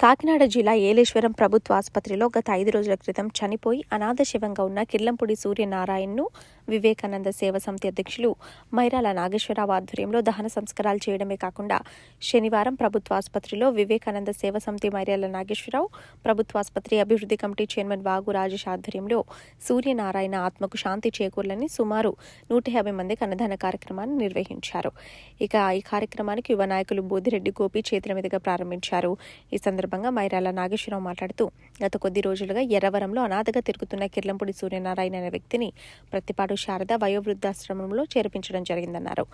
కాకినాడ జిల్లా ఏలేశ్వరం ప్రభుత్వ ఆసుపత్రిలో గత ఐదు రోజుల క్రితం చనిపోయి అనాథ శవంగా ఉన్న కిర్లంపూడి సూర్యనారాయణను వివేకానంద సేవ సమితి అధ్యక్షులు మైరాల నాగేశ్వరరావు ఆధ్వర్యంలో దహన సంస్కారాలు చేయడమే కాకుండా శనివారం ప్రభుత్వ ఆసుపత్రిలో వివేకానంద సేవ సమితి మైరాల నాగేశ్వరరావు ప్రభుత్వ ఆసుపత్రి అభివృద్ధి కమిటీ చైర్మన్ వాగు రాజేష్ ఆధ్వర్యంలో సూర్యనారాయణ ఆత్మకు శాంతి చేకూరలని సుమారు నూట యాభై మందికి అన్నదాన కార్యక్రమాన్ని నిర్వహించారు. ఇక ఈ కార్యక్రమానికి యువ నాయకులు బోదిరెడ్డి గోపి చేతుల మీదుగా ప్రారంభించారు. ఈ సందర్భంగా మైరాల నాగేశ్వరరావు మాట్లాడుతూ గత కొద్ది రోజులుగా ఎర్రవరంలో అనాథగా తిరుగుతున్న కిర్లంపూడి సూర్యనారాయణ అనే వ్యక్తిని ప్రతిపాడు శారద వయోవృద్ధాశ్రమంలో చేర్పించడం జరిగిందన్నారు.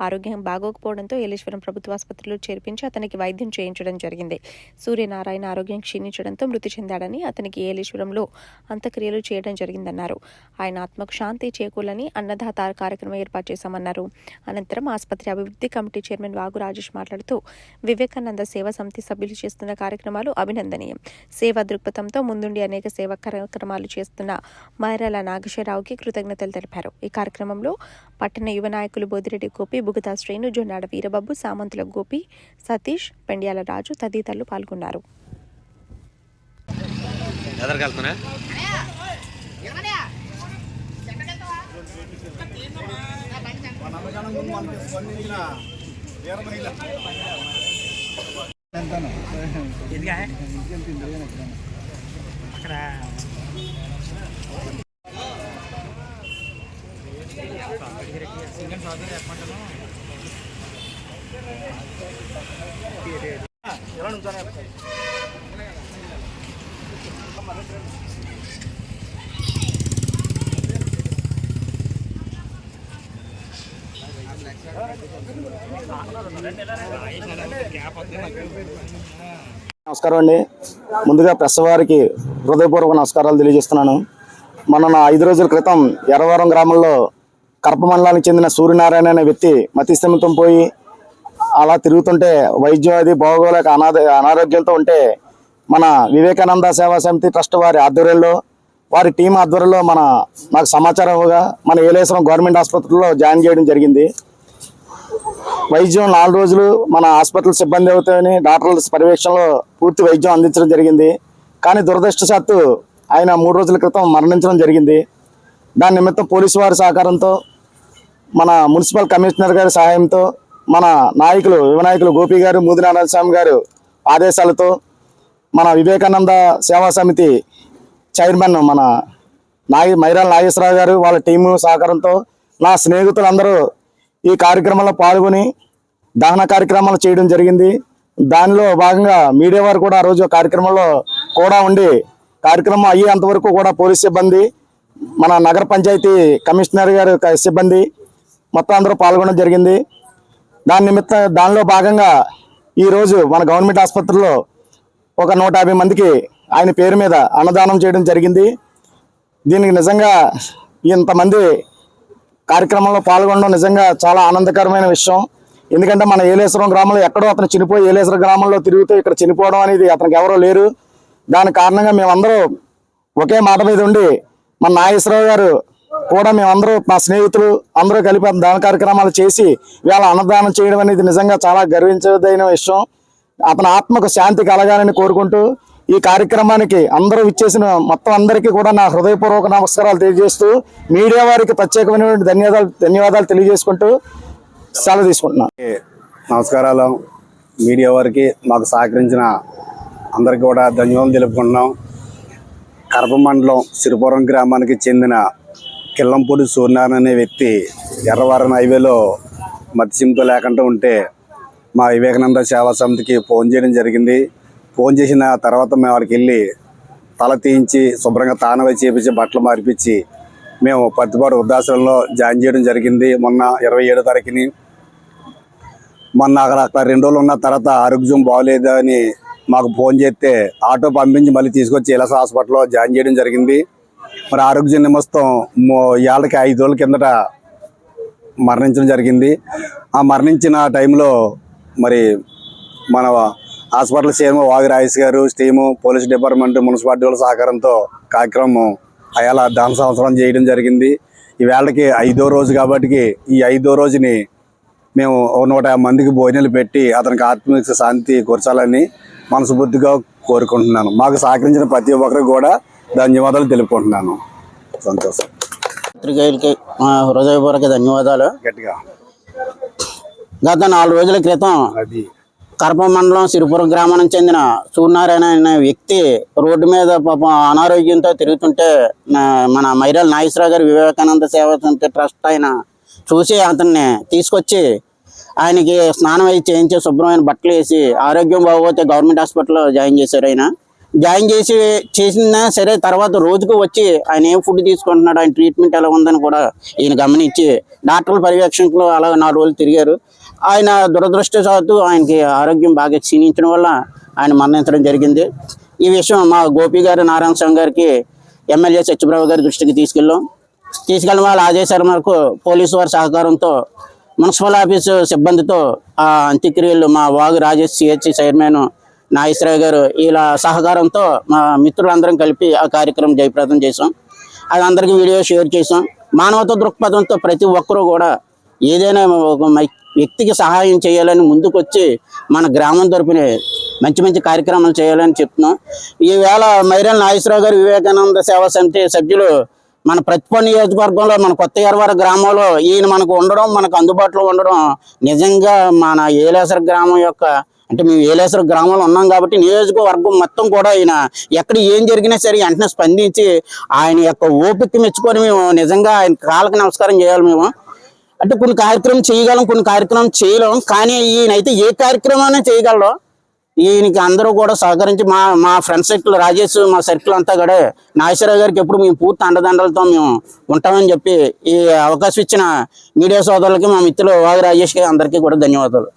ఆరోగ్యం బాగోకపోవడంతో ఏలేశ్వరం ప్రభుత్వ ఆసుపత్రిలో చేర్పించి అతనికి వైద్యం చేయించడం జరిగింది. సూర్యనారాయణ ఆరోగ్యం క్షీణించడంతో మృతి చెందాడని అతనికి ఏలేశ్వరంలో అంత్యక్రియలు చేయడం జరిగిందన్నారు. ఆయన ఆత్మకు శాంతి చేకూలని అన్నదాత కార్యక్రమం ఏర్పాటు చేశామన్నారు. అనంతరం ఆసుపత్రి అభివృద్ధి కమిటీ చైర్మన్ వాగు రాజేష్ మాట్లాడుతూ వివేకానంద సేవా సమితి సభ్యులు చేస్తున్న కార్యక్రమాలు అభినందనీయం. సేవా దృక్పథంతో ముందుండి అనేక సేవా కార్యక్రమాలు చేస్తున్న మైరాల నాగేశ్వరరావుకి కృతజ్ఞతలు తెలిపారు. ఈ కార్యక్రమంలో పట్టణ యువ నాయకులు బోదిరెడ్డి గోపి బుగతా శ్రేణు జొన్నాడ వీరబాబు సామంతుల గోపి సతీష్ పెండ్యాల రాజు తదితరులు పాల్గొన్నారు. వెళ్తున్నా నమస్కారం అండి. ముందుగా ప్రెస్ వారికి హృదయపూర్వక నమస్కారాలు తెలియజేస్తున్నాను. మొన్న నా ఐదు రోజుల క్రితం ఎర్రవరం గ్రామంలో కడప మండలానికి చెందిన సూర్యనారాయణ అనే వ్యక్తి మతిస్థిమితం పోయి అలా తిరుగుతుంటే వైద్యం అది బాగోలేక అనాథ అనారోగ్యంతో ఉంటే మన వివేకానంద సేవా సమితి ట్రస్ట్ వారి ఆధ్వర్యంలో వారి టీం ఆధ్వర్యంలో మన నాకు సమాచారం ఇవ్వగా మన ఏలేశ్వరం గవర్నమెంట్ ఆసుపత్రిలో జాయిన్ చేయడం జరిగింది. వైద్యం నాలుగు రోజులు మన హాస్పిటల్ సిబ్బంది అవుతాయని డాక్టర్ల పర్యవేక్షణలో పూర్తి వైద్యం అందించడం జరిగింది. కానీ దురదృష్టశాత్తు ఆయన మూడు రోజుల క్రితం మరణించడం జరిగింది. దాని నిమిత్తం పోలీసు వారి సహకారంతో మన మున్సిపల్ కమిషనర్ గారి సహాయంతో మన నాయకులు వినాయకులు గోపి గారు మూదినారాయణ స్వామి గారు ఆదేశాలతో మన వివేకానంద సేవా సమితి చైర్మన్ మన నాగ మైరాల నాగేశ్వరరావు గారు వాళ్ళ టీము సహకారంతో నా స్నేహితులందరూ ఈ కార్యక్రమంలో పాల్గొని దహన కార్యక్రమాలు చేయడం జరిగింది. దానిలో భాగంగా మీడియా వారు కూడా ఆ రోజు కార్యక్రమంలో కూడా ఉండి కార్యక్రమం అయ్యేంతవరకు కూడా పోలీస్ సిబ్బంది మన నగర పంచాయతీ కమిషనర్ గారు సిబ్బంది మొత్తం అందరూ పాల్గొనడం జరిగింది. దాని నిమిత్తం దానిలో భాగంగా ఈరోజు మన గవర్నమెంట్ ఆసుపత్రిలో ఒక నూట యాభై మందికి ఆయన పేరు మీద అన్నదానం చేయడం జరిగింది. దీనికి నిజంగా ఇంతమంది కార్యక్రమంలో పాల్గొనడం నిజంగా చాలా ఆనందకరమైన విషయం. ఎందుకంటే మన ఏలేశ్వరం గ్రామంలో ఎక్కడో అతను చనిపోయి ఏలేశ్వరం గ్రామంలో తిరుగుతూ ఇక్కడ చనిపోవడం అనేది అతనికి ఎవరో లేరు. దాని కారణంగా మేమందరూ ఒకే మాట మీద ఉండి మన నాగేశ్వరరావు గారు కూడా మేమందరూ మా స్నేహితులు అందరూ కలిపి దాన కార్యక్రమాలు చేసి ఇవాళ అన్నదానం చేయడం అనేది నిజంగా చాలా గర్వించదైన విషయం. అతని ఆత్మకు శాంతి కలగాలని కోరుకుంటూ ఈ కార్యక్రమానికి అందరూ ఇచ్చేసిన మొత్తం అందరికీ కూడా నా హృదయపూర్వక నమస్కారాలు తెలియజేస్తూ మీడియా వారికి ప్రత్యేకమైనటువంటి ధన్యవాదాలు ధన్యవాదాలు తెలియజేసుకుంటూ సెలవు తీసుకుంటున్నాను నమస్కారాలు. మీడియా వారికి మాకు సహకరించిన అందరికీ కూడా ధన్యవాదాలు తెలుపుకుంటున్నాం. కరప మండలం సిరిపురం గ్రామానికి చెందిన కిల్లంపూడి సూర్యనారాయణ అనే వ్యక్తి ఎర్రవరం హైవేలో మత్స్యంతో లేకుండా ఉంటే మా వివేకానంద సేవా సమితికి ఫోన్ చేయడం జరిగింది. ఫోన్ చేసిన తర్వాత మేము వాడికి వెళ్ళి తల తీయించి శుభ్రంగా తానవై చేపించి బట్టలు మార్పించి మేము పత్తిపాడు వృద్ధాశ్రమంలో జాయిన్ చేయడం జరిగింది. మొన్న ఇరవై ఏడో తారీఖుని. మొన్న అక్కడ అక్కడ రెండు రోజులు ఉన్న తర్వాత ఆరోగ్యం బాగోలేదు అని మాకు ఫోన్ చేస్తే ఆటో పంపించి మళ్ళీ తీసుకొచ్చి ఇలాస హాస్పిటల్లో జాయిన్ చేయడం జరిగింది. మరి ఆరోగ్య నిమస్తం ఏళ్ళకి ఐదు రోజుల కిందట మరణించడం జరిగింది. ఆ మరణించిన టైంలో మరి మన హాస్పిటల్ సీఎం వాగి రాజేష్ గారు స్టీము పోలీస్ డిపార్ట్మెంట్ మున్సిపాలిటీ వాళ్ళ సహకారంతో కార్యక్రమం అయాల దాన సంవత్సరం చేయడం జరిగింది. ఈ వేళకి ఐదో రోజు కాబట్టి ఈ ఐదో రోజుని మేము నూట యాభై మందికి భోజనాలు పెట్టి అతనికి ఆత్మీయ శాంతి కూర్చాలని మనస్ఫూర్తిగా కోరుకుంటున్నాను. మాకు సహకరించిన ప్రతి ఒక్కరికి కూడా ధన్యవాదాలు తెలుపుకుంటున్నాను. సంతోషం. పత్రికేయులకి మా హృదయపూర్వక ధన్యవాదాలు. గట్టిగా. గత నాలుగు రోజుల క్రితం అది. కరప మండలం సిరిపురం గ్రామానికి చెందిన సూర్యనారాయణ అనే వ్యక్తి రోడ్డు మీద పాపం అనారోగ్యంతో తిరుగుతుంటే మన మైరాల్ నాగేశ్వరరావు గారి వివేకానంద సేవ ట్రస్ట్ ఆయన చూసి అతన్ని తీసుకొచ్చి ఆయనకి స్నానం అయి చేయించి శుభ్రమైన బట్టలు వేసి ఆరోగ్యం బాగోతే గవర్నమెంట్ హాస్పిటల్లో జాయిన్ చేశారు ఆయన. జాయిన్ చేసి చేసిన సరే తర్వాత రోజుకు వచ్చి ఆయన ఏం ఫుడ్ తీసుకుంటున్నాడు ఆయన ట్రీట్మెంట్ ఎలా ఉందని కూడా ఈయన గమనించి డాక్టర్ల పర్యవేక్షణలో అలా నాలుగు రోజులు తిరిగారు. ఆయన దురదృష్టవశాత్తు ఆయనకి ఆరోగ్యం బాగా క్షీణించడం వల్ల ఆయన మరణించడం జరిగింది. ఈ విషయం మా గోపి గారు నారాయణ స్వామి గారికి ఎమ్మెల్యే సత్యప్రభు గారి దృష్టికి తీసుకెళ్ళాం. తీసుకెళ్ళిన వాళ్ళ ఆదేశాల మేరకు పోలీసు వారి సహకారంతో మున్సిపల్ ఆఫీసు సిబ్బందితో ఆ అంత్యక్రియలు మా వాగు రాజేష్ సిహెచ్ చైర్మన్ నాగేశ్వరరావు గారు ఇలా సహకారంతో మా మిత్రులందరం కలిపి ఆ కార్యక్రమం జయప్రదం చేసాం అది అందరికీ వీడియో షేర్ చేసాం మానవత దృక్పథంతో ప్రతి ఒక్కరూ కూడా ఏదైనా ఒక వ్యక్తికి సహాయం చేయాలని ముందుకొచ్చి మన గ్రామం తరపున మంచి మంచి కార్యక్రమాలు చేయాలని చెప్తున్నాం. ఈవేళ మైరల్ నాగేశ్వరరావు గారు వివేకానంద సేవా సమితి సభ్యులు మన ప్రతిప నియోజకవర్గంలో మన కొత్త ఎరవర గ్రామంలో ఈయన మనకు ఉండడం మనకు అందుబాటులో ఉండడం నిజంగా మన ఏలేసర గ్రామం యొక్క అంటే మేము ఏలేశ్వర గ్రామంలో ఉన్నాం కాబట్టి నియోజకవర్గం మొత్తం కూడా ఆయన ఎక్కడ ఏం జరిగినా సరే వెంటనే స్పందించి ఆయన యొక్క ఓపిక మెచ్చుకొని మేము నిజంగా ఆయన కాళ్ళకి నమస్కారం చేయాలి మేము. అంటే కొన్ని కార్యక్రమం చేయగలం కొన్ని కార్యక్రమం చేయలేం. కానీ ఈయన అయితే ఏ కార్యక్రమాన్ని చేయగలరు ఈయనకి అందరూ కూడా సహకరించి మా మా ఫ్రెండ్ సర్కిల్ రాజేష్ మా సర్కిల్ అంతా కూడా నాగేశ్వరరావు గారికి ఎప్పుడు మేము పూర్తి అండదండలతో మేము ఉంటామని చెప్పి ఈ అవకాశం ఇచ్చిన మీడియా సోదరులకి మా మిత్రులు వాగి రాజేష్ గారి అందరికీ కూడా ధన్యవాదాలు.